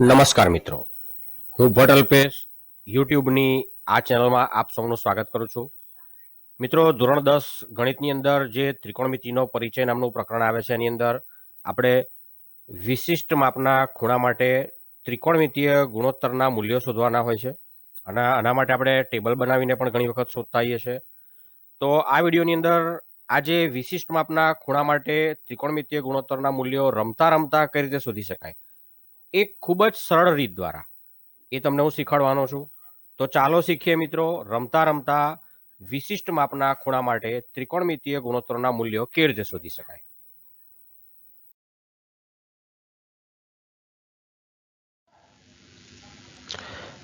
નમસ્કાર મિત્રો. હું ભટ્ટ અલ્પેશ યુટ્યુબની આ ચેનલમાં આપ સૌનું સ્વાગત કરું છું. મિત્રો, ધોરણ દસ ગણિતની અંદર જે ત્રિકોણમિતિનો પરિચય નામનું પ્રકરણ આવે છે, એની અંદર આપણે વિશિષ્ટ માપના ખૂણા માટે ત્રિકોણમિતીય ગુણોત્તરના મૂલ્યો શોધવાના હોય છે. અને આના માટે આપણે ટેબલ બનાવીને પણ ઘણી વખત શોધતા હોઈએ છીએ તો આ વિડીયોની અંદર આજે વિશિષ્ટ માપના ખૂણા માટે ત્રિકોણમિતીય ગુણોત્તરના મૂલ્યો રમતા રમતા કઈ રીતે શોધી શકાય? એક ખૂબ જ સરળ રીત દ્વારા. એ તમને હું શીખવાડવાનો છું. તો ચાલો શીખીએ મિત્રો, રમતા રમતા વિશિષ્ટ માપના ખૂણા માટે ત્રિકોણમિતીય ગુણોત્તરના મૂલ્યો કેવી રીતે શોધી શકાય?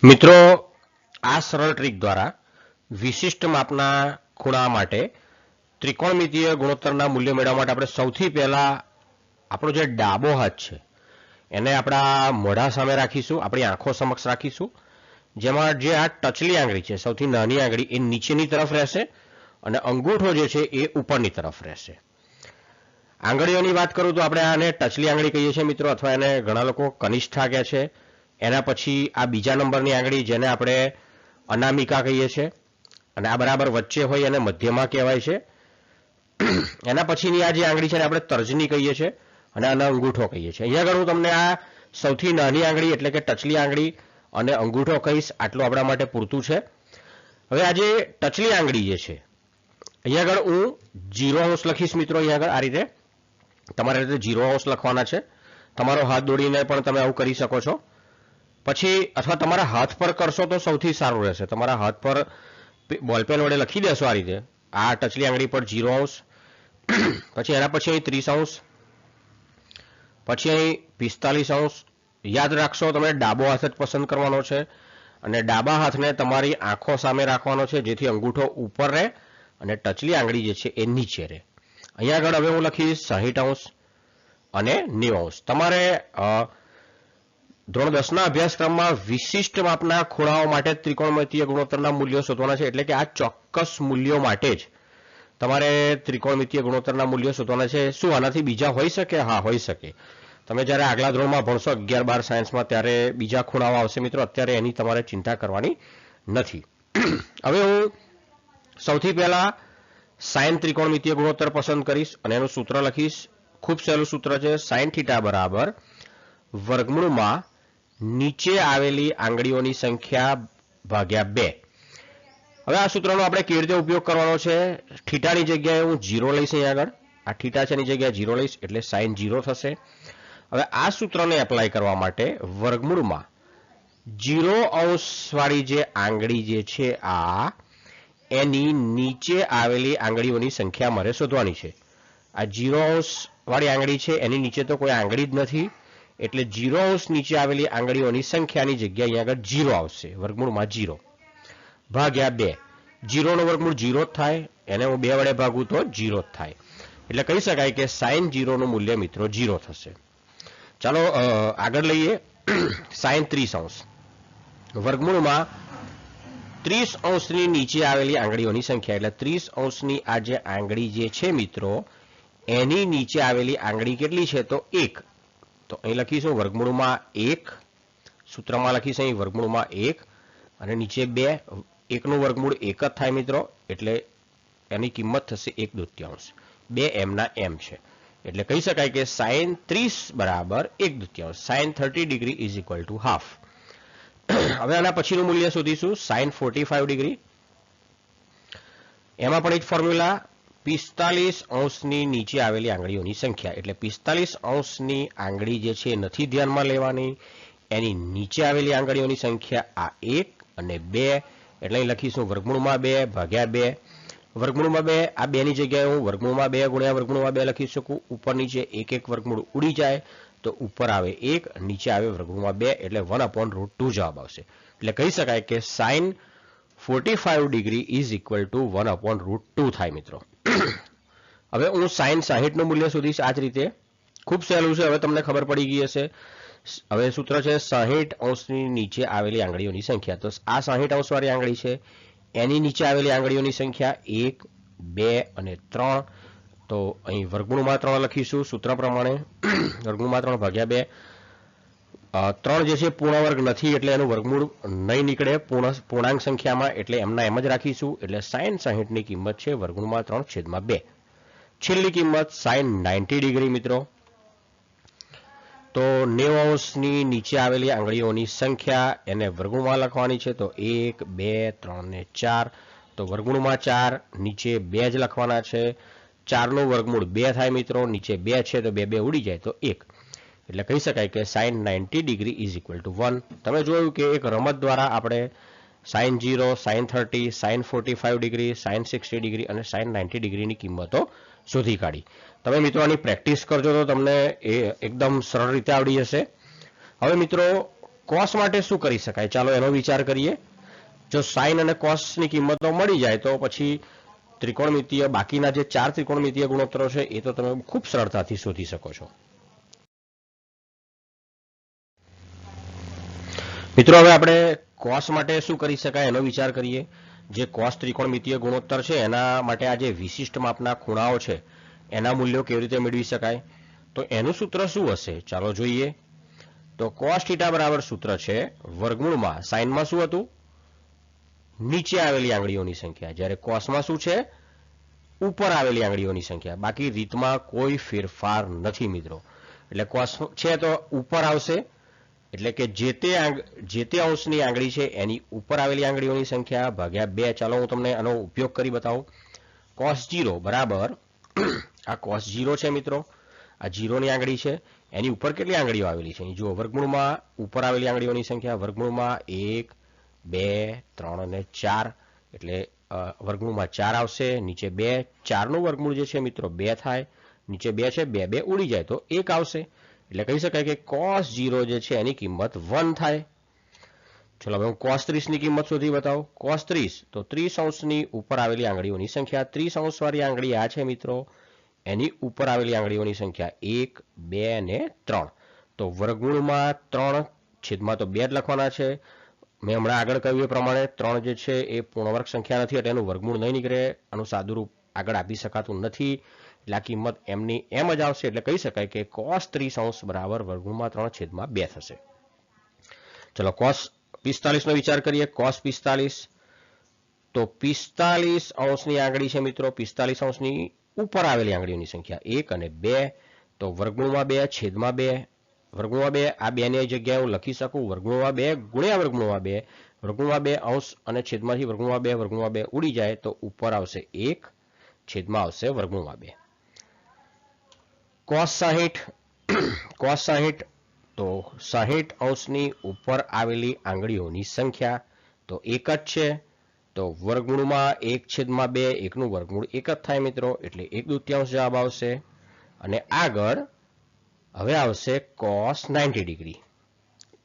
મિત્રો, આ સરળ ટ્રીક દ્વારા વિશિષ્ટ માપના ખૂણા માટે ત્રિકોણમિતીય ગુણોત્તરના મૂલ્ય મેળવવા માટે આપણે સૌથી પહેલા આપણો જે ડાબો હાથ છે એને આપણા મોઢા સામે રાખીશું, આપણી આંખો સમક્ષ રાખીશું. જેમાં જે આ ટચલી આંગળી છે, સૌથી નાની આંગળી, એ નીચેની તરફ રહેશે અને અંગૂઠો જે છે, એ ઉપરની તરફ રહેશે. આંગળીઓની વાત કરું તો આપણે આને ટચલી આંગળી કહીએ છીએ મિત્રો, અથવા એને ઘણા લોકો કનિષ્ઠા કહે છે. એના પછી આ બીજા નંબરની આંગળી જેને આપણે અનામિકા કહીએ છીએ. અને આ બરાબર વચ્ચે હોય એને મધ્યમાં કહેવાય છે. એના પછીની આ જે આંગળી છે એને આપણે તર્જની કહીએ છીએ. અને આને અંગૂઠો કહીએ છીએ. અહીંયા આગળ હું તમને આ સૌથી નાની આંગળી એટલે કે ટચલી આંગળી અને અંગૂઠો કહીશ, આટલું આપણા માટે પૂરતું છે. હવે આ જે ટચલી આંગળી જે છે, અહીંયા આગળ હું જીરો હાઉસ લખીશ મિત્રો, અહીંયા આગળ આ રીતે. તમારે રીતે જીરો હાઉસ લખવાના છે. તમારો હાથ દોડીને પણ તમે આવું કરી શકો છો. પછી અથવા તમારા હાથ પર કરશો તો સૌથી સારું રહેશે. તમારા હાથ પર બોલપેન વડે લખી દેશો આ રીતે. આ ટચલી આંગળી પર જીરો હાઉસ. પછી એના પછી અહીં ત્રીસ અંશ પછી અહીં પિસ્તાલીસ અંશ. યાદ રાખશો, તમે ડાબો હાથ જ પસંદ કરવાનો છે અને ડાબા હાથને તમારી આંખો સામે રાખવાનો છે, જેથી અંગૂઠો ઉપર રહે અને ટચલી આંગળી જે છે એ નીચે રહે. અહીંયા આગળ હવે હું લખીશ સાહીઠ અંશ અને નેવું અંશ. તમારે ધોરણ દસના અભ્યાસક્રમમાં વિશિષ્ટ માપના ખૂણાઓ માટે ત્રિકોણમિતીય ગુણોત્તરના મૂલ્યો શોધવાના છે, એટલે કે આ ચોક્કસ મૂલ્યો માટે જ તમારે ત્રિકોણમિતીય ગુણોત્તરના મૂલ્યો શોધવાના છે. શું આનાથી બીજા હોઈ શકે? હા, હોઈ શકે. તમે જ્યારે આગલા ધોરણમાં ભણશો, અગિયાર બાર સાયન્સમાં, ત્યારે બીજા ખૂણાઓ આવશે મિત્રો. અત્યારે એની તમારે ચિંતા કરવાની નથી. હવે હું સૌથી પહેલા સાયન ત્રિકોણમિતીય ગુણોત્તર પસંદ કરીશ અને એનું સૂત્ર લખીશ. ખૂબ સહેલું સૂત્ર છે સાયન થીટા બરાબર વર્ગમૂળમાં નીચે આવેલી આંગળીઓની સંખ્યા ભાગ્યા બે. હવે આ સૂત્રનો આપણે કેવી રીતે ઉપયોગ કરવાનો છે? થીટાની જગ્યાએ હું જીરો લઈશ અહીં આગળ. આ થીટા છે એની જગ્યાએ જીરો લઈશ, એટલે સાઇન જીરો થશે. હવે આ સૂત્રને એપ્લાય કરવા માટે વર્ગમૂળમાં જીરો અંશવાળી જે આંગળી જે છે આ, એની નીચે આવેલી આંગળીઓની સંખ્યા મારે શોધવાની છે. આ જીરો અંશવાળી આંગળી છે, એની નીચે તો કોઈ આંગળી જ નથી. એટલે જીરો અંશ નીચે આવેલી આંગળીઓની સંખ્યાની જગ્યા અહીંયા આગળ જીરો આવશે. વર્ગમૂળમાં જીરો ભાગ્યા બે. જીરોનો વર્ગમૂળ જીરો જ થાય, એને હું બે વડે ભાગું તો જીરો જ થાય. એટલે કહી શકાય કે સાઇન જીરોનું મૂલ્ય મિત્રો જીરો થશે. ચાલો આગળ લઈએ. સાઇન ત્રીસ અંશ. વર્ગમૂળમાં ત્રીસ અંશની નીચે આવેલી આંગળીઓની સંખ્યા, એટલે ત્રીસ અંશની આ જે આંગળી જે છે મિત્રો, એની નીચે આવેલી આંગળી કેટલી છે? તો એક. તો અહીં લખીશું, વર્ગમૂળમાં એક, સૂત્રમાં લખીશું અહીં વર્ગમૂળમાં એક, અને નીચે બે એકનું વર્ગમૂળ એક જ થાય મિત્રો, એટલે એની કિંમત થશે એક દૃત્યાંશ. બે એમના એમ છે. એટલે કહી શકાય કે સાઇન ત્રીસ બરાબર એક દૃત્યાંશ. Sine thirty degree is equal to half. હવે આના પછીનું મૂલ્ય શોધીશું. Sine forty five degree. એમાં પણ એક ફોર્મ્યુલા પિસ્તાલીસ અંશની નીચે આવેલી આંગળીઓની સંખ્યા. એટલે પિસ્તાલીસ અંશની આંગળી જે છે નથી ધ્યાનમાં લેવાની. એની નીચે આવેલી આંગળીઓની સંખ્યા આ એક અને બે એટલે લખીશું વર્ગમૂળમાં બે ભાગ્યા બે. વર્ગમૂળમાં બે, આ બેની જગ્યાએ હું વર્ગમૂળમાં બે ગુણ્યા વર્ગમૂળમાં બે લખી શકું. ઉપર નીચે એક એક વર્ગમૂળ ઉડી જાય તો ઉપર આવે એક, નીચે આવે વર્ગમૂળમાં બે, એટલે વન અપોન રૂટ ટુ જવાબ આવશે. એટલે કહી શકાય કે sine forty five degree is equal to one upon root two થાય મિત્રો. હવે હું સાઇન સાહીઠનું મૂલ્ય શોધીશ આ જ રીતે. ખૂબ સહેલું છે, હવે તમને ખબર પડી ગઈ હશે. હવે સૂત્ર છે સાહીઠ અંશની નીચે આવેલી આંગળીઓની સંખ્યા. તો આ સાહીઠ અંશવાળી આંગળી છે. એની નીચે આવેલી આંગળીઓની સંખ્યા એક, બે અને ત્રણ. તો અહીં વર્ગુણમાં ત્રણ લખીશું સૂત્ર પ્રમાણે. વર્ગુણમાં ત્રણ ભાગ્યા બે. ત્રણ જે છે પૂર્ણ વર્ગ નથી એટલે એનું વર્ગમૂળ નહીં નીકળે. પૂર્ણ, પૂર્ણાંક સંખ્યામાં એટલે એમના એમ જ રાખીશું. એટલે સાઈન સાહીઠની કિંમત છે વર્ગમૂળમાં ત્રણ છેદમાં બે. છેલ્લી કિંમત સાઈન નાઇન્ટી ડિગ્રી મિત્રો. તો નેવ અંશની નીચે આવેલી આંગળીઓની સંખ્યા એને વર્ગુણમાં લખવાની છે, તો એક, બે, ત્રણ ને ચાર. તો વર્ગુણમાં ચાર, નીચે બે જ લખવાના છે. ચારનું વર્ગમૂળ બે થાય મિત્રો, નીચે બે છે તો બે બે ઉડી જાય, તો એક. એટલે કહી શકાય કે sine ninety degree is equal to one. તમે જોયું કે એક રમત દ્વારા આપણે sine zero sine thirty, sine forty five degree, sine sixty degree અને સાઇન નાઇન્ટી ડિગ્રીની કિંમતો શોધી કાઢી. તમે મિત્રો આની પ્રેક્ટિસ કરજો તો તમને એ એકદમ સરળ રીતે આવડી જશે. હવે મિત્રો કોસ માટે શું કરી શકાય? ચાલો એનો વિચાર કરીએ. જો સાઇન અને કોસની કિંમતો મળી જાય તો પછી ત્રિકોણમિતીય બાકીના જે ચાર ત્રિકોણમિતીય ગુણોત્તરો છે એ તો તમે ખૂબ સરળતાથી શોધી શકો છો. મિત્રો, હવે આપણે કોસ માટે શું કરી શકાય એનો વિચાર કરીએ. જે કોસ ત્રિકોણમિતીય ગુણોત્તર છે, એના માટે આ જે વિશિષ્ટ માપના ખૂણાઓ છે, એના મૂલ્યો કેવી રીતે મેળવી શકાય? તો એનું સૂત્ર શું હશે? ચાલો જોઈએ. તો કોસ થીટા બરાબર સૂત્ર છે, વર્ગમૂળમાં સાઇનમાં શું હતું? નીચે આવેલી આંગળીઓની સંખ્યા. જ્યારે કોસમાં શું છે? ઉપર આવેલી આંગળીઓની સંખ્યા. બાકી રીતમાં કોઈ ફેરફાર નથી મિત્રો. એટલે કોસ છે તો ઉપર આવશે એટલે કે જે તે જે તે અંશની આંગળી છે, એની ઉપર આવેલી આંગળીઓની સંખ્યા ભાગ્યા બે. ચાલો હું તમને આનો ઉપયોગ કરી બતાવું. કોસ જીરો બરાબર. આ કોસ જીરો છે મિત્રો. આ જીરોની આંગળી છે. એની ઉપર કેટલી આંગળીઓ આવેલી છે? જો વર્ગમૂળમાં ઉપર આવેલી આંગળીઓની સંખ્યા વર્ગમૂળમાં એક, બે, ત્રણ અને ચાર. એટલે વર્ગમૂળમાં ચાર આવશે, નીચે બે. ચારનું વર્ગમૂળ જે છે મિત્રો, બે થાય. નીચે બે છે, બે બે ઉડી જાય તો એક આવશે. એટલે કહી શકાય કે કોસ જીરો જે છે એની કિંમત વન થાય. ચલો હવે હું કોસ ત્રીસની કિંમત શોધી બતાવું. કોસ ત્રીસ, તો ત્રીસ અંશની ઉપર આવેલી આંગળીઓની સંખ્યા. ત્રીસ અંશવાળી આંગળી આ છે મિત્રો. એની ઉપર આવેલી આંગળીઓની સંખ્યા એક, બે ને ત્રણ. તો વર્ગમૂળમાં ત્રણ છેદમાં તો બે જ લખવાના છે. મેં હમણાં આગળ કહ્યું એ પ્રમાણે ત્રણ જે છે એ પૂર્ણવર્ગ સંખ્યા નથી એટલે એનું વર્ગમૂળ નહીં નીકળે. આનું સાદુરૂપ આગળ આપી શકાતું નથી. એટલે આ કિંમત એમની એમ જ આવશે એટલે કહી શકાય કે કોસ ત્રીસ અંશ બરાબર વર્ગમૂળમાં ત્રણ છેદમાં બે થશે. ચલો કોસ પિસ્તાલીસ નો વિચાર કરીએ. કોસ પિસ્તાલીસ. તો પિસ્તાલીસ અંશની આંગળી છે મિત્રો. પિસ્તાલીસ અંશની ઉપર આવેલી આંગળીઓની સંખ્યા એક અને બે. તો વર્ગમૂળમાં બે, છેદમાં બે. વર્ગમૂળમાં બે, આ બેની જગ્યાએ હું લખી શકું. વર્ગમૂળમાં બે ગુણ્યા વર્ગમૂળમાં બે. વર્ગમૂળમાં બે અંશ અને છેદમાંથી વર્ગમૂળમાં બે વર્ગમૂળમાં બે ઉડી જાય તો ઉપર આવશે એક, છેદમાં આવશે વર્ગમૂળમાં બે. કોસ સાહીઠ કોસ સાહીઠ, તો સાહીઠ અંશની ઉપર આવેલી આંગળીઓની સંખ્યા તો એક જ છે. તો વર્ગમૂળમાં એક છેદમાં બે, એકનું વર્ગમૂળ એક જ થાય મિત્રો, એટલે એક દુત્યાંશ જવાબ આવશે. અને આગળ હવે આવશે cos ninety degree.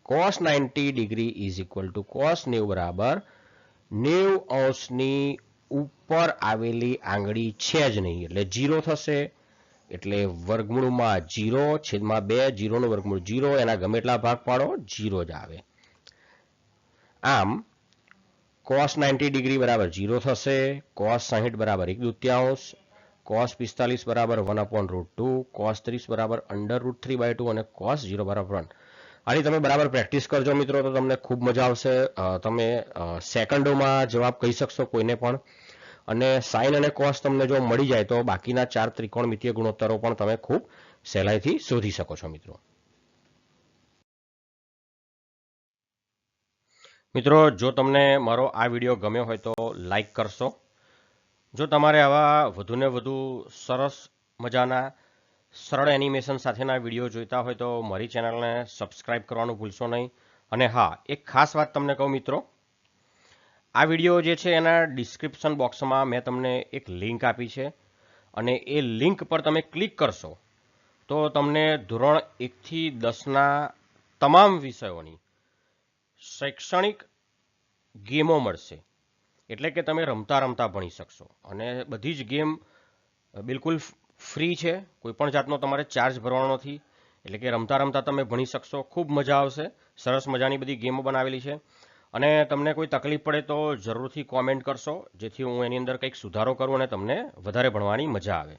Cos ninety degree is equal to cos નેવ બરાબર. નેવ અંશની ઉપર આવેલી આંગળી છે જ નહીં, એટલે જીરો થશે. એટલે વર્ગમૂળમાં જીરો, છેદમાં બે, જીરોનું વર્ગમૂળ જીરો, એના ગમે એટલા ભાગ પાડો, જીરો જ આવે. આમ કોસ નાઇન્ટી ડિગ્રી બરાબર જીરો થશે કોસ સાહીઠ બરાબર એક દુત્યાંશ કોસ પિસ્તાલીસ બરાબર one upon root two cos ત્રીસ બરાબર under root three by two અને કોસ જીરો બરાબર વન આની તમે બરાબર પ્રેક્ટિસ કરજો મિત્રો, તો તમને ખૂબ મજા આવશે. તમે સેકન્ડોમાં જવાબ કહી શકશો કોઈને પણ. અને સાઇન અને કોસ તમને જો મળી જાય તો બાકીના ચાર ત્રિકોણમિતીય ગુણોત્તરો પણ તમે ખૂબ સહેલાઈથી શોધી શકો છો, મિત્રો. મિત્રો, જો તમને મારો આ વીડિયો ગમ્યો હોય તો લાઈક કરશો. જો તમારે આવા વધુને વધુ સરસ મજાના સરળ એનિમેશન સાથેના વીડિયો જોઈતા હોય તો મારી ચેનલને સબસ્ક્રાઈબ કરવાનું ભૂલશો નહીં. અને હા, એક ખાસ વાત તમને કહું, મિત્રો. આ વીડિયો જે છે એના ડિસ્ક્રિપ્શન બોક્સમાં મેં તમને એક લિંક આપી છે અને એ લિંક પર તમે ક્લિક કરશો તો તમને ધોરણ એકથી દસના તમામ વિષયોની શૈક્ષણિક ગેમો મળશે. એટલે કે તમે રમતા રમતા ભણી શકશો. અને બધી જ ગેમ બિલકુલ ફ્રી છે. કોઈપણ જાતનો તમારે ચાર્જ ભરવાનો નથી. એટલે કે રમતા રમતા તમે ભણી શકશો. ખૂબ મજા આવશે. સરસ મજાની બધી ગેમો બનાવેલી છે. અને તમને કોઈ તકલીફ પડે તો જરૂરથી કોમેન્ટ કરશો, જેથી હું એની અંદર કંઈક સુધારો કરું અને તમને વધારે ભણવાની મજા આવે.